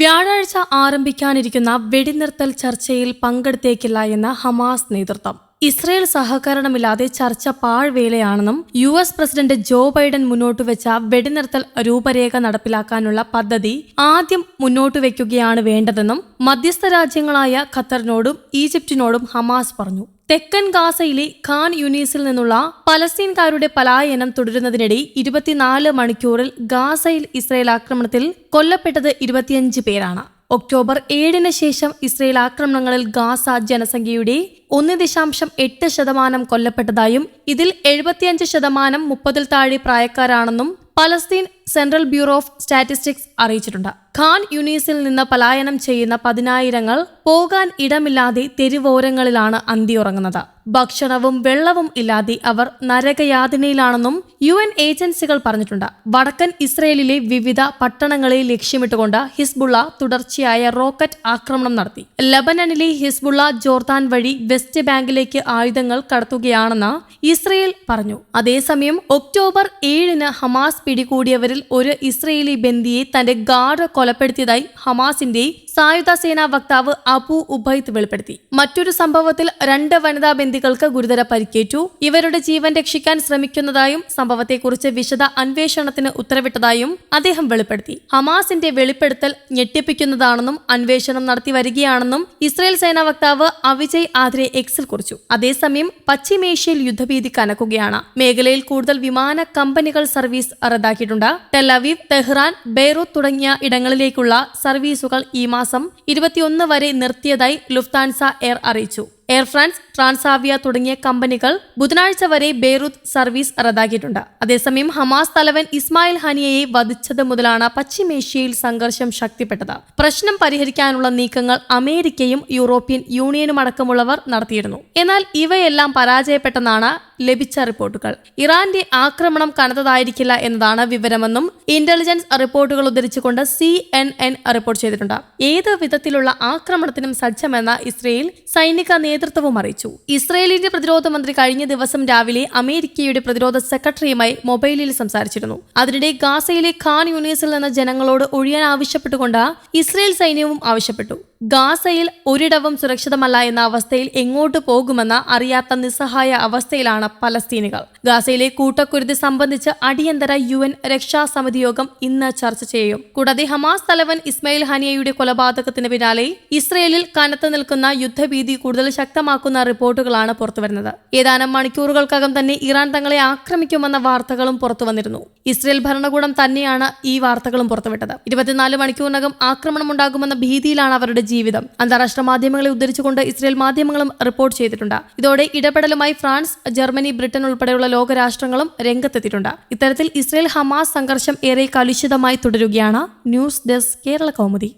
വ്യാഴാഴ്ച ആരംഭിക്കാനിരിക്കുന്ന വെടിനിർത്തൽ ചർച്ചയിൽ പങ്കെടുത്തേക്കില്ല എന്ന് ഹമാസ് നേതൃത്വം. ഇസ്രയേൽ സഹകരണമില്ലാതെ ചർച്ച പാഴ്വേലയാണെന്നും U S president Joe Biden മുന്നോട്ട് വെച്ച വെടിനിർത്തൽ രൂപരേഖ നടപ്പിലാക്കാനുള്ള പദ്ധതി ആദ്യം മുന്നോട്ട് വയ്ക്കുകയാണ് വേണ്ടതെന്നും മധ്യസ്ഥ രാജ്യങ്ങളായ ഖത്തറിനോടും ഈജിപ്തിനോടും ഹമാസ് പറഞ്ഞു. തെക്കൻ ഗാസയിലെ ഖാൻ യുനീസിൽ നിന്നുള്ള പലസ്തീൻകാരുടെ പലായനം തുടരുന്നതിനിടെ ഇരുപത്തിനാല് മണിക്കൂറിൽ ഗാസയിൽ ഇസ്രയേൽ ആക്രമണത്തിൽ കൊല്ലപ്പെട്ടത് ഇരുപത്തിയഞ്ച് പേരാണ്. ഒക്ടോബർ ഏഴിന് ശേഷം ഇസ്രയേൽ ആക്രമണങ്ങളിൽ ഗാസ ജനസംഖ്യയുടെ ഒന്ന് ദശാംശം എട്ട് ശതമാനം കൊല്ലപ്പെട്ടതായും ഇതിൽ എഴുപത്തിയഞ്ച് ശതമാനം മുപ്പതിൽ താഴെ പ്രായക്കാരാണെന്നും Palestine central bureau of statistics അറിയിച്ചിട്ടുണ്ട്. ഖാൻ യുനീസിൽ നിന്ന് പലായനം ചെയ്യുന്ന പതിനായിരങ്ങൾ പോകാൻ ഇടമില്ലാതെ തെരുവോരങ്ങളിലാണ് അന്തിയുറങ്ങുന്നത് ഭക്ഷണവും വെള്ളവും ഇല്ലാതെ അവർ നരകയാതനയിലാണെന്നും യു എൻ ഏജൻസികൾ പറഞ്ഞിട്ടുണ്ട്. വടക്കൻ ഇസ്രയേലിലെ വിവിധ പട്ടണങ്ങളെ ലക്ഷ്യമിട്ടുകൊണ്ട് ഹിസ്ബുള്ള തുടർച്ചയായ റോക്കറ്റ് ആക്രമണം നടത്തി. ലബനനിലെ ഹിസ്ബുള്ള ജോർദാൻ വഴി വെസ്റ്റ് ബാങ്കിലേക്ക് ആയുധങ്ങൾ കടത്തുകയാണെന്ന് ഇസ്രയേൽ പറഞ്ഞു. അതേസമയം ഒക്ടോബർ ഏഴിന് ഹമാസ് ഒരു ഇസ്രയേലി ബന്ദിയെ തന്റെ ഗാർഡ് കൊലപ്പെടുത്തിയതായി ഹമാസിന്റെ സായുധ സേനാ വക്താവ് അബു ഉബൈദ് വെളിപ്പെടുത്തി. മറ്റൊരു സംഭവത്തിൽ രണ്ട് വനിതാ ബന്ദികൾക്ക് ഗുരുതര പരിക്കേറ്റു. ഇവരുടെ ജീവൻ രക്ഷിക്കാൻ ശ്രമിക്കുന്നതായും സംഭവത്തെക്കുറിച്ച് വിശദ അന്വേഷണത്തിന് ഉത്തരവിട്ടതായും അദ്ദേഹം വെളിപ്പെടുത്തി. ഹമാസിന്റെ വെളിപ്പെടുത്തൽ ഞെട്ടിപ്പിക്കുന്നതാണെന്നും അന്വേഷണം നടത്തി വരികയാണെന്നും ഇസ്രയേൽ സേനാ വക്താവ് അവിജയ് ആദ്രെ എക്സിൽ കുറിച്ചു. അതേസമയം പശ്ചിമേഷ്യയിൽ യുദ്ധഭീതി കനക്കുകയാണ്. മേഖലയിൽ കൂടുതൽ വിമാന കമ്പനികൾ സർവീസ് റദ്ദാക്കിയിട്ടുണ്ട്. ടെലവീവ് തെഹ്റാൻ ബെയ്റൂത്ത് തുടങ്ങിയ ഇടങ്ങളിലേക്കുള്ള സർവീസുകൾ ഈ മാസം ഇരുപത്തിയൊന്ന് വരെ നിർത്തിയതായി ലുഫ്താൻസ എയർ അറിയിച്ചു എയർ ഫ്രാൻസ് ട്രാൻസാവിയ തുടങ്ങിയ കമ്പനികൾ ബുധനാഴ്ച വരെ ബെയ്റൂത്ത് സർവീസ് റദ്ദാക്കിയിട്ടുണ്ട്. അതേസമയം ഹമാസ് തലവൻ ഇസ്മായിൽ ഹനിയയെ വധിച്ചത് മുതലാണ് പശ്ചിമേഷ്യയിൽ സംഘർഷം ശക്തിപ്പെട്ടത്. പ്രശ്നം പരിഹരിക്കാനുള്ള നീക്കങ്ങൾ അമേരിക്കയും യൂറോപ്യൻ യൂണിയനും അടക്കമുള്ളവർ നടത്തിയിരുന്നു. എന്നാൽ ഇവയെല്ലാം പരാജയപ്പെട്ടെന്നാണ് ലഭിച്ച റിപ്പോർട്ടുകൾ. ഇറാന്റെ ആക്രമണം കനത്തതായിരിക്കില്ല എന്നതാണ് വിവരമെന്നും ഇന്റലിജൻസ് റിപ്പോർട്ടുകൾ ഉദ്ധരിച്ചുകൊണ്ട് സി എൻ എൻ റിപ്പോർട്ട് ചെയ്തിട്ടുണ്ട്. ഏത് വിധത്തിലുള്ള ആക്രമണത്തിനും സജ്ജമെന്ന ഇസ്രയേൽ സൈനിക നേതൃത്വവും അറിയിച്ചു. ഇസ്രയേലിന്റെ പ്രതിരോധ മന്ത്രി കഴിഞ്ഞ ദിവസം രാവിലെ അമേരിക്കയുടെ പ്രതിരോധ സെക്രട്ടറിയുമായി മൊബൈലിൽ സംസാരിച്ചിരുന്നു. അതിനിടെ ഗാസയിലെ ഖാൻ യൂണിയസിൽ നിന്ന് ജനങ്ങളോട് ഒഴിയാൻ ആവശ്യപ്പെട്ടുകൊണ്ട് ഇസ്രയേൽ സൈന്യവും ആവശ്യപ്പെട്ടു. ഗാസയിൽ ഒരിടവും സുരക്ഷിതമല്ല എന്ന അവസ്ഥയിൽ എങ്ങോട്ട് പോകുമെന്ന് അറിയാത്ത നിസ്സഹായ അവസ്ഥയിലാണ് പലസ്തീനുകൾ. ഗാസയിലെ കൂട്ടക്കുരുതി സംബന്ധിച്ച് അടിയന്തര യു എൻ രക്ഷാസമിതി യോഗം ഇന്ന് ചർച്ച ചെയ്യും. കൂടാതെ ഹമാസ് തലവൻ ഇസ്മയിൽ ഹനിയയുടെ കൊലപാതകത്തിന് പിന്നാലെ ഇസ്രയേലിൽ കനത്തു നിൽക്കുന്ന യുദ്ധഭീതി കൂടുതൽ ശക്തമാക്കുന്ന റിപ്പോർട്ടുകളാണ് പുറത്തുവരുന്നത്. ഏതാനും മണിക്കൂറുകൾക്കകം തന്നെ ഇറാൻ തങ്ങളെ ആക്രമിക്കുമെന്ന വാർത്തകളും പുറത്തുവന്നിരുന്നു. ഇസ്രയേൽ ഭരണകൂടം തന്നെയാണ് ഈ വാർത്തകളും പുറത്തുവിട്ടത്. ഇരുപത്തിനാല് മണിക്കൂറിനകം ആക്രമണം ഉണ്ടാകുമെന്ന ഭീതിയിലാണ് അവരുടെ ജീവിതം. അന്താരാഷ്ട്ര മാധ്യമങ്ങളെ ഉദ്ധരിച്ചുകൊണ്ട് ഇസ്രയേൽ മാധ്യമങ്ങളും റിപ്പോർട്ട് ചെയ്തിട്ടുണ്ട്. ഇതോടെ ഇടപെടലുമായി ഫ്രാൻസ് ജർമ്മനി ബ്രിട്ടൻ ഉൾപ്പെടെയുള്ള ലോകരാഷ്ട്രങ്ങളും രംഗത്തെത്തിയിട്ടുണ്ട്. ഇത്തരത്തിൽ ഇസ്രയേൽ ഹമാസ് സംഘർഷം ഏറെ കലുഷിതമായി തുടരുകയാണ് ന്യൂസ് ഡെസ്ക് കേരള കൗമുദി.